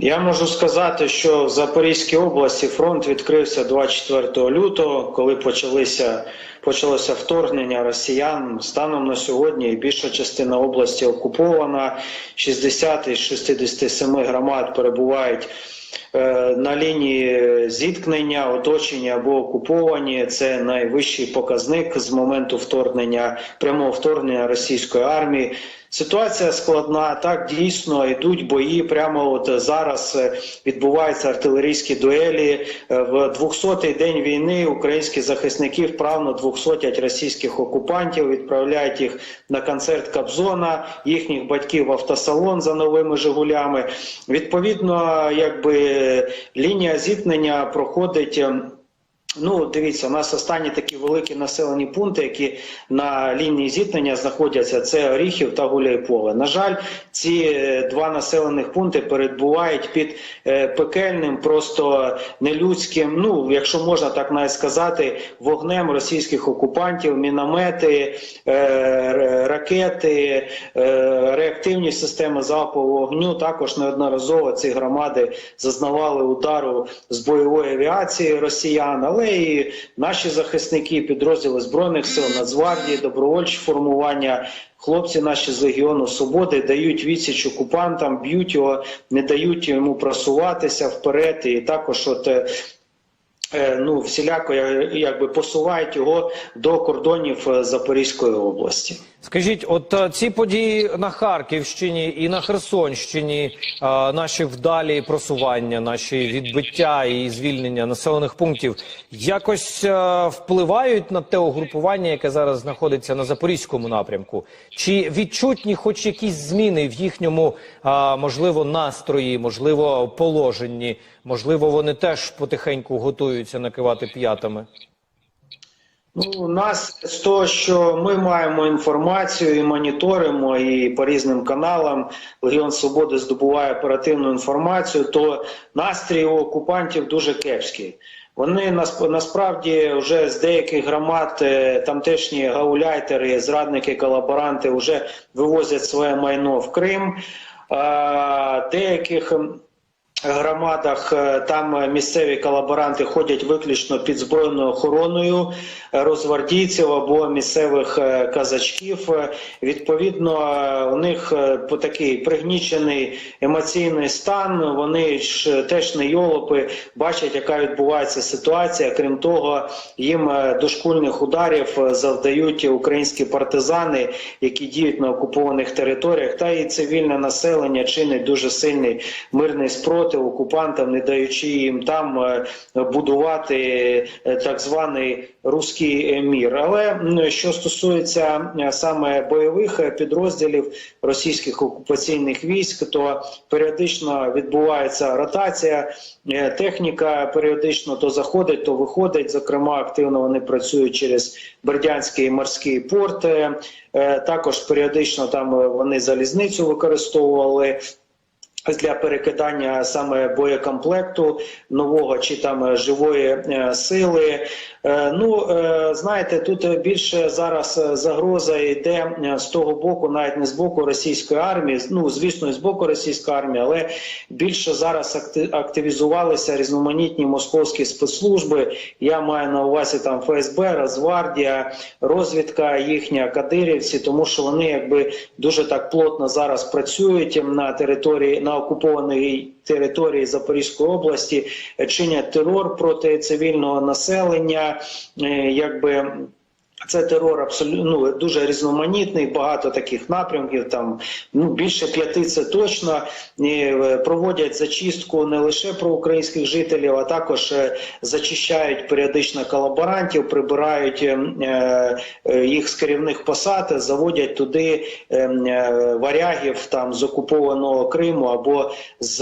Я можу сказати, що в Запорізькій області фронт відкрився 24 лютого, коли почалися, почалося вторгнення росіян. Станом на сьогодні більша частина області окупована. 60 із 67 громад перебувають на лінії зіткнення, оточення або окуповані. Це найвищий показник з моменту вторгнення, прямого вторгнення російської армії. Ситуація складна. Так дійсно йдуть бої. Прямо от зараз е, відбуваються артилерійські дуелі. Е, В 200-й день війни українські захисники вправно двохсотять російських окупантів, відправляють їх на концерт Кобзона, їхніх батьків в автосалон за новими Жигулями. Відповідно, якби лінія зіткнення проходить. Ну, дивіться, у нас останні такі великі населені пункти, які на лінії зіткнення знаходяться, це Оріхів та Гуляйполе. На жаль, ці е, два населених пункти перебувають під е, пекельним, просто нелюдським, ну, якщо можна так навіть сказати, вогнем російських окупантів, міномети, е, ракети, реактивні системи залпового вогню. Також неодноразово ці громади зазнавали удару з бойової авіації росіян, але і наші захисники, підрозділи збройних сил, Нацгвардії, добровольчі формування. Хлопці наші з Легіону Свободи дають відсіч окупантам, б'ють його, не дають йому просуватися вперед. І також, от е, е, ну всіляко якби посувають його до кордонів е, Запорізької області. Скажіть, от е, ці події на Харківщині і на Херсонщині, е, наші вдалі просування, наші відбиття і звільнення населених пунктів, якось е, впливають на те угрупування, яке зараз знаходиться на запорізькому напрямку? Чи відчутні хоч якісь зміни в їхньому можливо настрої, можливо, положенні? Можливо, вони теж потихеньку готуються накивати п'ятами? Ну, у нас з того, що ми маємо інформацію і моніторимо, і по різним каналам Легіон Свободи здобуває оперативну інформацію, то настрій у окупантів дуже кепський. Вони насп- насправді вже з деяких громад е, тамтешні гауляйтери, зрадники, колаборанти вже вивозять своє майно в Крим. Деяких громадах е, там місцеві колаборанти ходять виключно під збройною охороною е, розгвардійців або місцевих е, казачків. Відповідно, у них такий пригнічений емоційний стан. Вони ж теж не йолопи, бачать, яка відбувається ситуація. Крім того, їм дошкульних ударів завдають українські партизани, які діють на окупованих територіях, та і цивільне населення чинить дуже сильний мирний спротив окупантам, не даючи їм там е, будувати е, так званий руський мір. Але що стосується е, саме бойових підрозділів російських окупаційних військ, то періодично відбувається ротація, техніка періодично то заходить, то виходить. Зокрема, активно вони працюють через Бердянський морський порт. Також періодично там вони залізницю використовували для перекидання саме боєкомплекту нового чи там е, живої е, сили. Е, Ну е, знаєте, тут більше зараз е, загроза йде з того боку, навіть не з боку російської армії. Ну звісно, і з боку російської армії, але більше зараз акти- активізувалися різноманітні московські спецслужби. Я маю на увазі там ФСБ, Росгвардія, розвідка їхня, кадирівці, тому що вони якби дуже так плотно зараз працюють на території на окупованій території Запорізької області, е, чинять терор проти цивільного населення, е, якби. Це терор абсолютно ну, дуже різноманітний, багато таких напрямків. Там ну більше п'яти це точно І, е, проводять зачистку не лише про українських жителів, а також е, зачищають періодично колаборантів, прибирають е, е, їх з керівних посад, заводять туди е, е, варягів там з окупованого Криму або з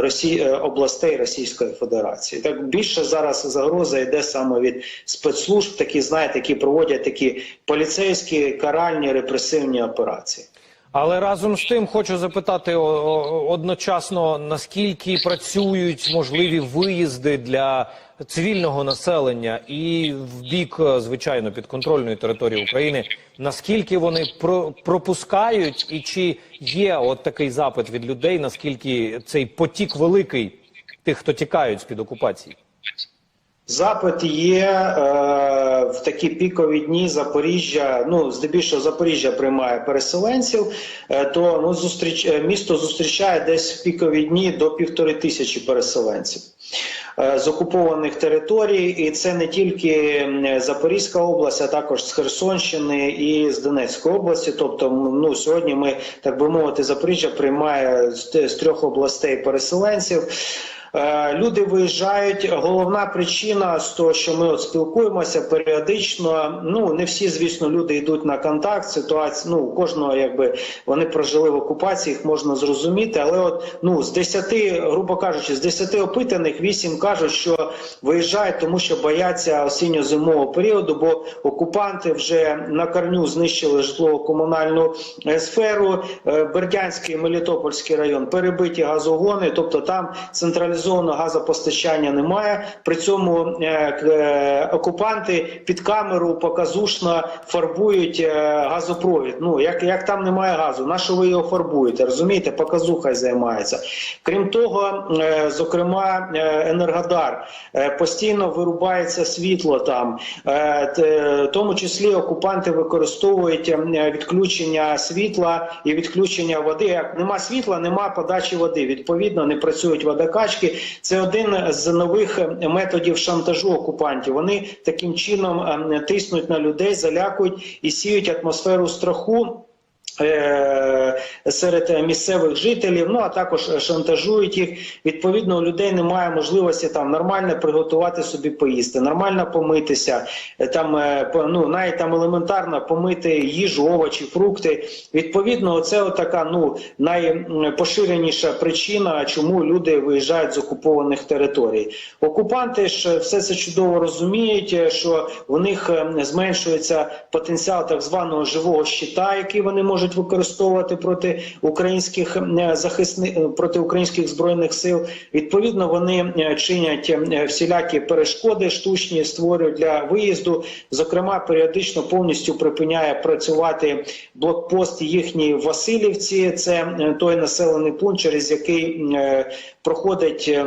Росі... е, областей Російської Федерації. Так більше зараз загроза йде саме від спецслужб, такі знаєте, які проводять такі поліцейські каральні репресивні операції. Але разом з тим хочу запитати одночасно, наскільки працюють можливі виїзди для цивільного населення і в бік, е, звичайно, підконтрольної території України, наскільки вони про- пропускають, і чи є от такий запит від людей, наскільки цей потік великий тих, хто тікають з під окупації? Запит є е, в такі пікові дні Запоріжжя. Ну здебільшого Запоріжжя приймає переселенців. Е, то ну зустріч е, місто зустрічає десь в пікові дні до півтори тисячі переселенців. е, З окупованих територій, і це не тільки Запорізька область, а також з Херсонщини і з Донецької області. Тобто, ну сьогодні ми так би мовити, Запоріжжя приймає з, з трьох областей переселенців. Е, Люди виїжджають. Головна причина з того, що ми от спілкуємося періодично. Ну не всі, звісно, люди йдуть на контакт. Ситуація ну у кожного, якби вони прожили в окупації, їх можна зрозуміти. Але от ну з 10, грубо кажучи, з 10 опитаних 8 кажуть, що виїжджають, тому що бояться осінньо-зимового періоду, бо окупанти вже на корню знищили житлово-комунальну е, сферу. Е, Бердянський, Мелітопольський район перебиті газогони, тобто там централізованого газопостачання немає. При цьому е, е, окупанти під камеру показушно фарбують е, газопровід. Ну як, як там немає газу, на що ви його фарбуєте? Розумієте, показуха займається. Крім того, зокрема, Енергодар постійно вирубається світло там, в тому числі окупанти використовують відключення світла і відключення води. Як нема світла, нема подачі води. Відповідно, не працюють водокачки. Це один з нових методів шантажу окупантів. Вони таким чином е, тиснуть на людей, залякують і сіють атмосферу страху. е, Серед місцевих жителів, ну а також шантажують їх. Відповідно, у людей немає можливості там нормально приготувати собі поїсти, нормально помитися. е, Там е, ну навіть там елементарно помити їжу, овочі, фрукти. Відповідно, це така ну найпоширеніша причина, чому люди виїжджають з окупованих територій. Окупанти ж все це чудово розуміють, е, що в них е, зменшується потенціал так званого живого щита, який вони можуть використовувати українських захисних захисни... е, проти українських збройних сил. Відповідно, вони е, чинять е, всілякі перешкоди штучні, створюють для виїзду. Зокрема, періодично повністю припиняє працювати блокпост їхній Васильівці. Це е, той населений пункт, через який е, проходить.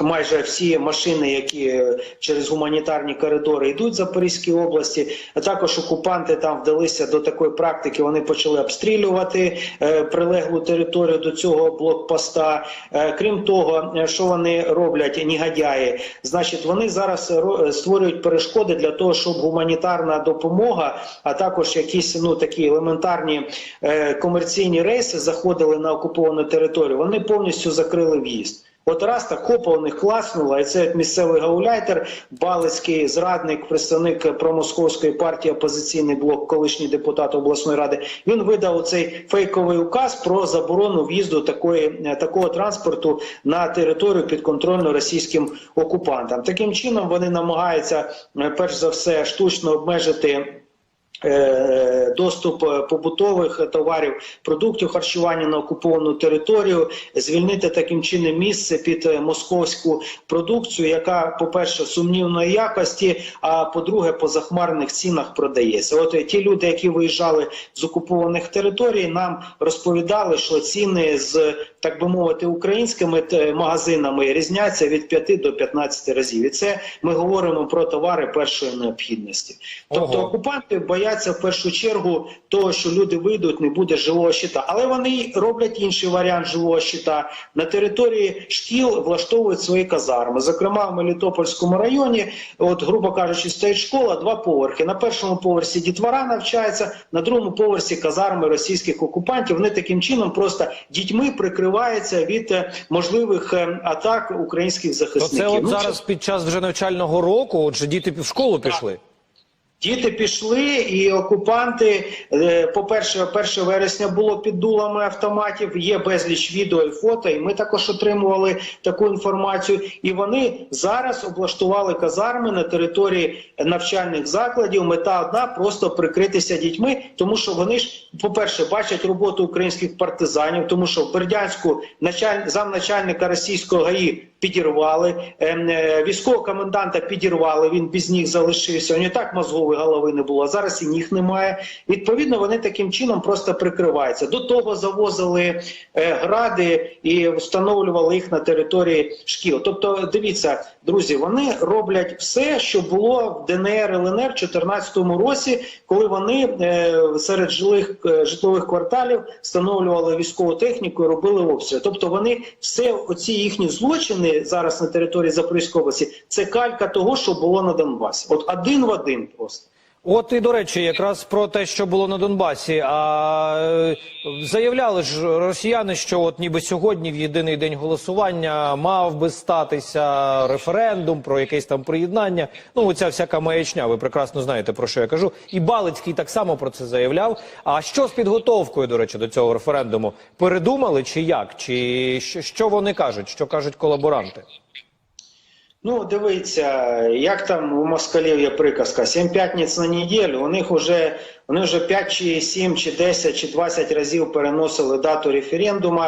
Майже всі машини, які е, через гуманітарні коридори йдуть в Запорізькій області, а також окупанти там вдалися до такої практики. Вони почали обстрілювати е, прилеглу територію до цього блокпоста. Е, крім того, що вони роблять, негодяї, значить, вони зараз створюють перешкоди для того, щоб гуманітарна допомога, а також якісь ну такі елементарні комерційні рейси заходили на окуповану територію. Вони повністю закрили в'їзд. От раз так хопа у них класнуло, і це місцевий гауляйтер, Балицький зрадник, представник промосковської партії опозиційний блок, колишній депутат обласної ради. Він видав цей фейковий указ про заборону в'їзду такої такого транспорту на територію підконтрольну російським окупантам. Таким чином вони намагаються е, перш за все штучно обмежити. Е, Доступ е, побутових товарів, продуктів харчування на окуповану територію, звільнити таким чином місце під е, московську продукцію, яка, по-перше, сумнівної якості, а по-друге, по захмарних цінах продається. От е, ті люди, які виїжджали з окупованих територій, нам розповідали, що ціни з так би мовити українськими е, магазинами різняться від 5 до 15 разів. І це ми говоримо про товари першої необхідності. Тобто Ого. окупанти бояться в першу чергу того, що люди вийдуть, не буде живого щита. Але вони роблять інший варіант живого щита. На території шкіл влаштовують свої казарми. Зокрема, в Мелітопольському районі, от, грубо кажучи, стоїть школа, два поверхи. На першому поверсі дітвора навчається, на другому поверсі казарми російських окупантів. Вони таким чином просто дітьми прикриваються від е, можливих е, атак українських То це от Ну, зараз під час вже навчального року, отже, діти в школу пішли. Діти пішли, і окупанти, е, по-перше, 1 вересня було під дулами автоматів. Є безліч відео і фото. І ми також отримували таку інформацію. І вони зараз облаштували казарми на території навчальних закладів. Мета одна просто прикритися дітьми, тому що вони ж, по-перше, бачать роботу українських партизанів, тому що в Бердянську началь... замначальника російського ГАІ підірвали, ем, е, військового коменданта підірвали. Він без ніг залишився. У нього так мозгової голови не було. Зараз і ніг немає. Відповідно, вони таким чином просто прикриваються. До того завозили е, гради і встановлювали їх на території шкіл. Тобто, дивіться, друзі, вони роблять все, що було в ДНР ЛНР в 2014 році, коли вони е, серед жилих е, житлових кварталів встановлювали військову техніку і робили обстріли. Тобто, вони все оці їхні злочини зараз на території Запорізької області, це калька того, що було на Донбасі. От один в один просто. От і до речі, якраз про те, що було на Донбасі. А е, заявляли ж росіяни, що от ніби сьогодні, в єдиний день голосування, мав би статися референдум про якесь там приєднання. Ну, оця всяка маячня. Ви прекрасно знаєте про що я кажу. І Балицький так само про це заявляв. А що з підготовкою, до речі, до цього референдуму? Передумали чи як? Чи що, що вони кажуть? Що кажуть колаборанти? Ну, дивіться, як там у москалів є приказка, сім п'ятниць на неділю, у них вже, вони вже 5 чи 7, чи 10, чи 20 разів переносили дату референдуму.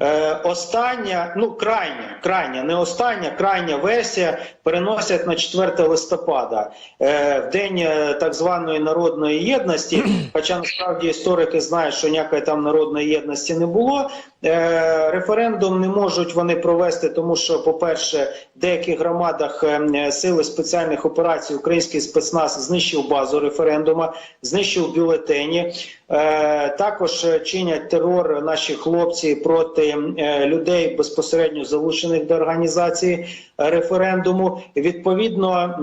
Е, остання, ну крайня, крайня, не остання, крайня версія переносять на 4 листопада, е, в день е, так званої народної єдності, хоча насправді історики знають, що ніякої там народної єдності не було. Е, референдум не можуть вони провести, тому що, по-перше, в деяких громадах е, сили спеціальних операцій український спецназ знищив базу референдума, знищив бюлетені. Е, також чинять терор наші хлопці проти е, людей безпосередньо залучених до організації референдуму. Відповідно.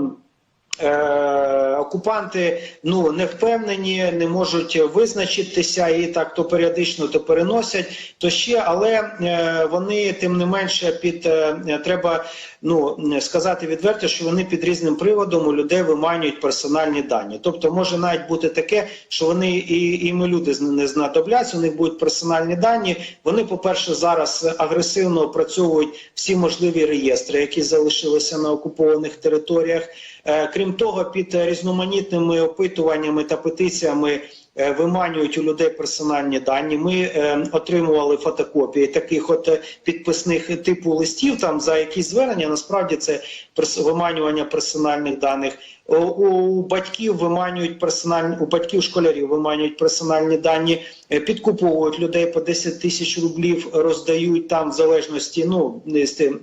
Е, окупанти ну не впевнені, не можуть визначитися і так то періодично то переносять, то ще, але е, вони тим не менше під е, треба ну сказати відверто, що вони під різним приводом у людей виманюють персональні дані. Тобто може навіть бути таке, що вони і, і ми люди не знадобляться, у них будуть персональні дані. Вони, по-перше, зараз агресивно опрацьовують всі можливі реєстри, які залишилися на окупованих територіях. Е, Крім того, під різноманітними опитуваннями та петиціями е, виманюють у людей персональні дані. Ми е, отримували фотокопії таких от підписних типу листів, там за якісь звернення. Насправді це виманювання персональних даних. У, батьків виманюють персональні у батьків школярів виманюють персональні дані, підкуповують людей по 10 тисяч рублів, роздають там в залежності. Ну з тим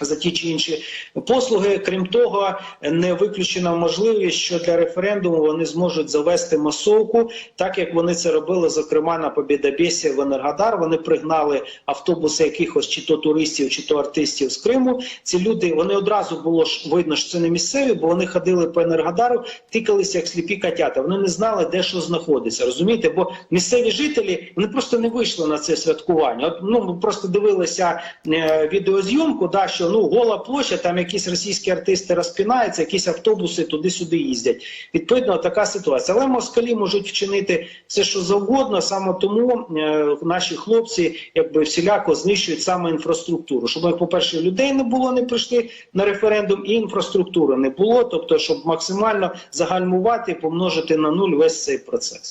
за ті чи інші послуги. Крім того, не виключена можливість, що для референдуму вони зможуть завести масовку, так як вони це робили, зокрема на Побєдобєсі в Енергодар. Вони пригнали автобуси якихось чи то туристів, чи то артистів з Криму. Ці люди вони одразу було ж видно, що це не місцеві, бо вони ходили по Енергодару, тикалися як сліпі котята. Вони не знали, де що знаходиться. Розумієте, бо місцеві жителі вони просто не вийшли на це святкування. От ну ми просто дивилися е, відеозйомку, да що ну гола площа, там якісь російські артисти розпинаються, якісь автобуси туди-сюди їздять. Відповідно, така ситуація. Але москалі можуть вчинити все, що завгодно. Саме тому е, наші хлопці якби всіляко знищують саме інфраструктуру. Щоб, по-перше, людей не було, не прийшли на референдум, і інфраструктури не було. Тобто, щоб максимально загальмувати помножити на нуль весь цей процес.